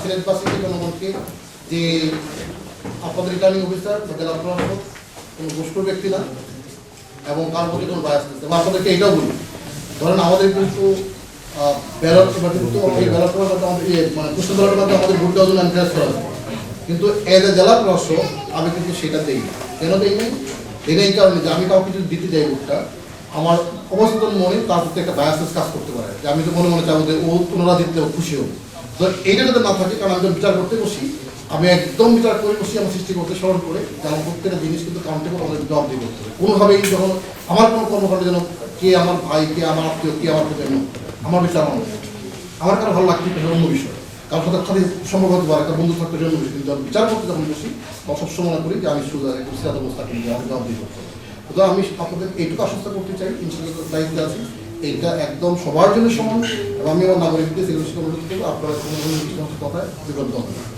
সিলেটবাসীকে জনগণকে যে আপনাদের রিটার্নিং অফিসার জেলা প্রশাসক কোনো দুষ্ট ব্যক্তি না এবং কার প্রতি কোনো বায়াস নেই। এবং আপনাদেরকে এটাও বলি ধরেন আমাদের কিন্তু ব্যালট বা কিন্তু এই ব্যালট মধ্যে আমাদের ইয়ে, মানে পুষ্ট ব্যালটের মধ্যে আমাদের ভোট দেওয়ার জন্য এনকারেজ করা কিন্তু এজ এ জেলা প্রশাসক আমি কিন্তু সেটা দেই কেন দেই নাই দেই এই কারণে যে আমি কাউকে যদি দিতে যাই ভোটটা আমার অবচেতন মনে তার প্রতি একটা বায়াসেস কাজ করতে পারে। যে আমি তো মনে মনে চাবো যে ও পুনরা দিতে খুশি হব তো এইটা যাতে না থাকে, কারণ আমি বিচার করতে বসি, আমি একদম বিচার করে বসি আমার সৃষ্টি করতে, স্মরণ করে যে আমার প্রত্যেকটা জিনিস কিন্তু কাউন্টেবল আমাদের জবাব দিয়ে করতে হবে। কোনোভাবেই যখন আমার কোনো কর্মকাণ্ড যেন কে আমার ভাই, কে আমার আত্মীয়, কে আমার প্রজন্ম, আমার বিচার আমার আমার কারও ভালো লাগছে এটা অন্য বিষয়। কারোর সাথে খালি সম্ভব হতে পারে, একটা বন্ধু থাকতে জন্য বিষয়। কিন্তু আমি বিচার করতে যখন বসি তখন সবসময় মনে করি যে আমি একটু সিরাত অবস্থা করি আমার জবাব দিয়ে করতে হবে। তো আমি আপনাদের এইটুকু আশ্বস্ত করতে চাই ইনশাল্লাহ দায়িত্বে আছি। এটা একদম সবার জন্য সমান, এবং আমি আমার নাগরিকদের সেগুলো অনুরোধ করব আপনারা কোনো কথায় বিবদ্ধ হবেন